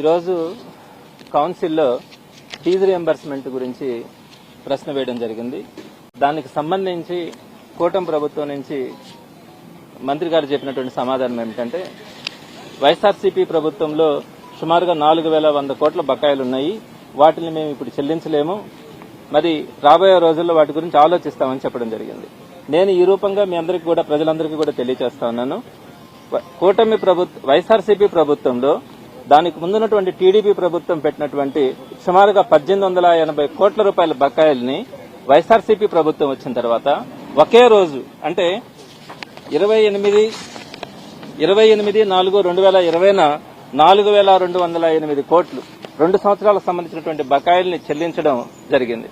ఈరోజు కౌన్సిల్లో fee reimbursement గురించి ప్రశ్న వేయడం జరిగింది. దానికి సంబంధించి కూటమి ప్రభుత్వం నుంచి మంత్రి గారు చెప్పినటువంటి సమాధానం ఏమిటంటే వైఎస్ఆర్సీపీ ప్రభుత్వంలో సుమారుగా నాలుగు వేల వంద కోట్ల బకాయిలు ఉన్నాయి. వాటిని మేము ఇప్పుడు చెల్లించలేము. మరి రాబోయే రోజుల్లో వాటి గురించి ఆలోచిస్తామని చెప్పడం జరిగింది. నేను ఈ రూపంగా మీ అందరికీ కూడా ప్రజలందరికీ కూడా తెలియజేస్తా ఉన్నాను. కూటమి ప్రభుత్వ వైఎస్ఆర్సీపీ ప్రభుత్వంలో దానికి ముందున్నటువంటి టీడీపీ ప్రభుత్వం పెట్టినటువంటి సుమారుగా పద్దెనిమిది వందల ఎనభై కోట్ల రూపాయల బకాయిల్ని వైఎస్ఆర్సీపీ ప్రభుత్వం వచ్చిన తర్వాత ఒకే రోజు అంటే ఇరవై ఎనిమిది ఇరవై ఎనిమిది నాలుగు రెండు వేల ఇరవైన నాలుగు వేల రెండు వందల ఎనిమిది కోట్లు రెండు సంవత్సరాలకు సంబంధించినటువంటి బకాయిల్ని చెల్లించడం జరిగింది.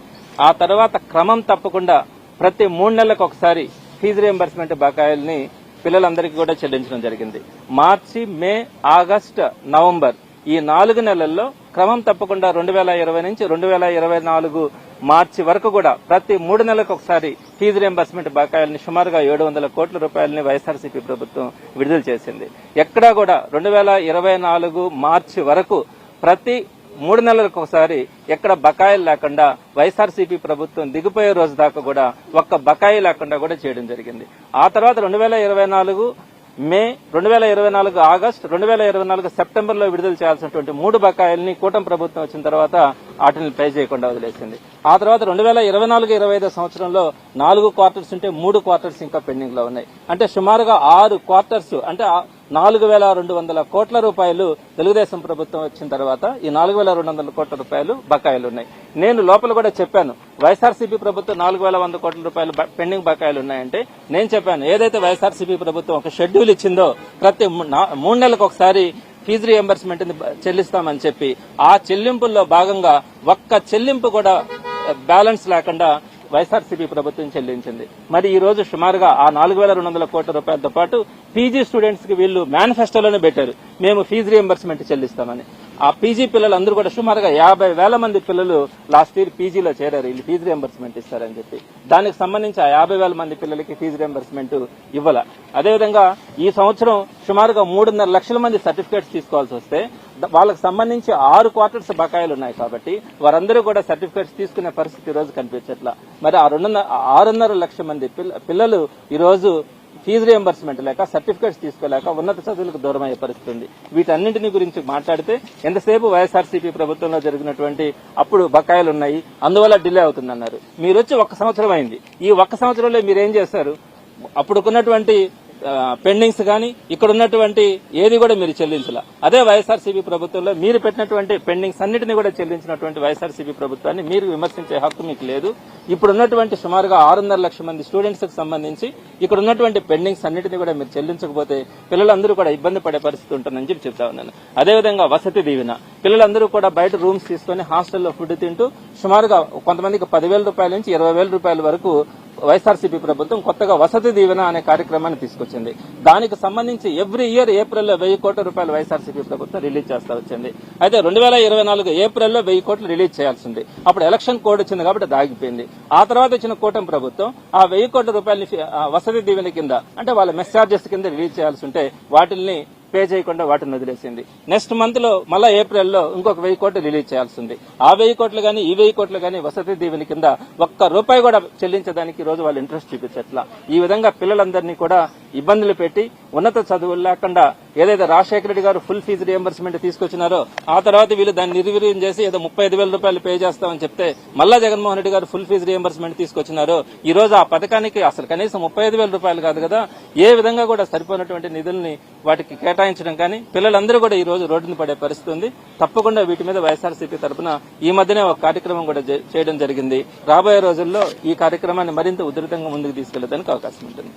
ఆ తర్వాత క్రమం తప్పకుండా ప్రతి మూడు నెలలకు ఒకసారి ఫీజు రియంబర్స్మెంట్ బకాయిల్ని పిల్లలందరికీ కూడా చెల్లించడం జరిగింది. మార్చి మే ఆగస్ట్ నవంబర్ ఈ నాలుగు నెలల్లో క్రమం తప్పకుండా రెండు వేల ఇరవై నుంచి రెండు వేల ఇరవై నాలుగు మార్చి వరకు కూడా ప్రతి మూడు నెలలకు ఒకసారి ఫీజు రియంబర్స్మెంట్ బకాయిల్ని సుమారుగా ఏడు వందల కోట్ల రూపాయలని వైఎస్ఆర్సీపీ ప్రభుత్వం విడుదల చేసింది. ఎక్కడా కూడా రెండు వేల ఇరవై నాలుగు మార్చి వరకు ప్రతి మూడు నెలలకు ఒకసారి ఎక్కడ బకాయిలు లేకుండా వైఎస్ఆర్సీపీ ప్రభుత్వం దిగిపోయే రోజు దాకా కూడా ఒక్క బకాయి లేకుండా కూడా చేయడం జరిగింది. ఆ తర్వాత రెండు వేల ఇరవై నాలుగు మే రెండు వేల ఇరవై నాలుగు ఆగస్ట్ రెండు వేల ఇరవై నాలుగు సెప్టెంబర్లో విడుదల చేయాల్సినటువంటి మూడు బకాయిల్ని కూటమి ప్రభుత్వం వచ్చిన తర్వాత వాటిని పే చేయకుండా వదిలేసింది. ఆ తర్వాత రెండు వేల ఇరవై నాలుగు ఇరవై ఐదు సంవత్సరంలో నాలుగు క్వార్టర్స్ ఉంటే మూడు క్వార్టర్స్ ఇంకా పెండింగ్లో ఉన్నాయి. అంటే సుమారుగా ఆరు క్వార్టర్స్ అంటే నాలుగు వేల రెండు వందల కోట్ల రూపాయలు తెలుగుదేశం ప్రభుత్వం వచ్చిన తర్వాత ఈ నాలుగు వేల రెండు వందల కోట్ల రూపాయలు బకాయిలు ఉన్నాయి. నేను లోపల కూడా చెప్పాను వైఎస్ఆర్సీపీ ప్రభుత్వం నాలుగు వేల వంద కోట్ల రూపాయలు పెండింగ్ బకాయిలు ఉన్నాయంటే నేను చెప్పాను ఏదైతే వైఎస్ఆర్సీపీ ప్రభుత్వం ఒక షెడ్యూల్ ఇచ్చిందో ప్రతి నా- మూడు నెలలకు ఒకసారి ఫీజు రియంబర్స్మెంట్ చెల్లిస్తామని చెప్పి ఆ చెల్లింపుల్లో భాగంగా ఒక్క చెల్లింపు కూడా బ్యాలెన్స్ లేకుండా వైఎస్ఆర్సీపీ ప్రభుత్వం చెల్లించింది. మరి ఈ రోజు సుమారుగా ఆ నాలుగు వేల రెండు వందల కోట్ల రూపాయలతో పాటు పీజీ స్టూడెంట్స్కి వీళ్ళు మేనిఫెస్టోలోనే పెట్టారు. మేము ఫీజు రియంబర్స్మెంట్ చెల్లిస్తామని. ఆ పీజీ పిల్లలు అందరూ కూడా సుమారుగా యాభై వేల మంది పిల్లలు లాస్ట్ ఇయర్ పీజీలో చేరారు. వీళ్ళు ఫీజు రియంబర్స్మెంట్ ఇస్తారని చెప్పి. దానికి సంబంధించి ఆ యాభై వేల మంది పిల్లలకి ఫీజు రియంబర్స్మెంట్ ఇవ్వాల. అదేవిధంగా ఈ సంవత్సరం సుమారుగా మూడున్నర లక్షల మంది సర్టిఫికేట్స్ తీసుకోవాల్సి వస్తే వాళ్ళకి సంబంధించి ఆరు క్వార్టర్స్ బకాయిలు ఉన్నాయి కాబట్టి వారందరూ కూడా సర్టిఫికేట్స్ తీసుకునే పరిస్థితి ఈ రోజు కనిపించట్లా. మరి ఆ రెండున్నర ఆరున్నర లక్షల మంది పిల్లలు ఈ రోజు ఫీజు రియంబర్స్మెంట్ లేక సర్టిఫికేట్స్ తీసుకోలేక ఉన్నత చదువులకు దూరం అయ్యే పరిస్థితి ఉంది. వీటన్నింటిని గురించి మాట్లాడితే ఎంతసేపు వైఎస్ఆర్సీపీ ప్రభుత్వంలో జరిగినటువంటి అప్పుడు బకాయిలు ఉన్నాయి అందువల్ల డిలే అవుతుందన్నారు. మీరు వచ్చి ఒక్క సంవత్సరం అయింది. ఈ ఒక్క సంవత్సరంలో మీరు ఏం చేశారు? అప్పుడుకున్నటువంటి పెండింగ్స్ కానీ ఇక్కడ ఉన్నటువంటి ఏది కూడా మీరు చెల్లించాల. అదే వైఎస్ఆర్సీపీ ప్రభుత్వంలో మీరు పెట్టినటువంటి పెండింగ్స్ అన్నింటినీ కూడా చెల్లించినటువంటి వైఎస్ఆర్సీపీ ప్రభుత్వాన్ని మీరు విమర్శించే హక్కు మీకు లేదు. ఇప్పుడు ఉన్నటువంటి సుమారుగా ఆరున్నర లక్షల మంది స్టూడెంట్స్కి సంబంధించి ఇక్కడ ఉన్నటువంటి పెండింగ్స్ అన్నిటిని కూడా మీరు చెల్లించకపోతే పిల్లలందరూ కూడా ఇబ్బంది పడే పరిస్థితి ఉంటుందని చెప్పి చెప్తా ఉన్నాను. అదేవిధంగా వసతి దీవెన. పిల్లలందరూ కూడా బయట రూమ్స్ తీసుకొని హాస్టల్లో ఫుడ్ తింటూ సుమారుగా కొంతమందికి పదివేల రూపాయల నుంచి ఇరవై వేల రూపాయల వరకు వైఎస్ఆర్సీపీ ప్రభుత్వం కొత్తగా వసతి దీవెన అనే కార్యక్రమాన్ని తీసుకొచ్చింది. దానికి సంబంధించి ఎవ్రీ ఇయర్ ఏప్రిల్లో వెయ్యి కోట్ల రూపాయలు వైఎస్ఆర్సీపీ ప్రభుత్వం రిలీజ్ చేస్తా వచ్చింది. అయితే రెండు వేల ఇరవై నాలుగు ఏప్రిల్లో వెయ్యి కోట్లు రిలీజ్ చేయాల్సింది. అప్పుడు ఎలక్షన్ కోడ్ వచ్చింది కాబట్టి దాగిపోయింది ఆ తర్వాత వచ్చిన కూటమి ప్రభుత్వం ఆ వెయ్యి కోట్ల రూపాయలని వసతి దీవెన కింద అంటే వాళ్ళ మెస్ చార్జెస్ కింద రిలీజ్ చేయాల్సి ఉంటే వాటిల్ని పే చేయకుండా వాటిని వదిలేసింది. నెక్స్ట్ మంత్లో మళ్ళా ఏప్రిల్లో ఇంకొక వెయ్యి కోట్లు రిలీజ్ చేయాల్సింది. ఆ వెయ్యి కోట్లు గానీ ఈ వెయ్యి కోట్లు గానీ వసతి దీవెని కింద ఒక్క రూపాయి కూడా చెల్లించడానికి ఈ రోజు వాళ్ళు ఇంట్రెస్ట్ చూపించట్లా. ఈ విధంగా పిల్లలందరినీ కూడా ఇబ్బందులు పెట్టి ఉన్నత చదువులు లేకుండా ఏదైతే రాజశేఖర రెడ్డి గారు ఫుల్ ఫీజు రియంబర్స్మెంట్ తీసుకొచ్చినారో ఆ తర్వాత వీళ్ళు దాన్ని నిర్వీర్యం చేసి ఏదో ముప్పై ఐదు వేల రూపాయలు పే చేస్తామని చెప్తే మళ్ళా జగన్మోహన్ రెడ్డి గారు ఫుల్ ఫీజు రియంబర్స్మెంట్ తీసుకొచ్చినారు ఈ రోజు ఆ పథకానికి అసలు కనీసం ముప్పై ఐదు వేల రూపాయలు కాదు కదా ఏ విధంగా కూడా సరిపోయినటువంటి నిధుల్ని వాటికి కేటాయించడం కానీ పిల్లలందరూ కూడా ఈ రోజు రోడ్డున పడే పరిస్థితి ఉంది. తప్పకుండా వీటి మీద వైఎస్ఆర్సీపీ తరపున ఈ మధ్యనే ఒక కార్యక్రమం కూడా చేయడం జరిగింది. రాబోయే రోజుల్లో ఈ కార్యక్రమాన్ని మరింత ఉధృతంగా ముందుకు తీసుకెళ్ళడానికి అవకాశం ఉంటుంది.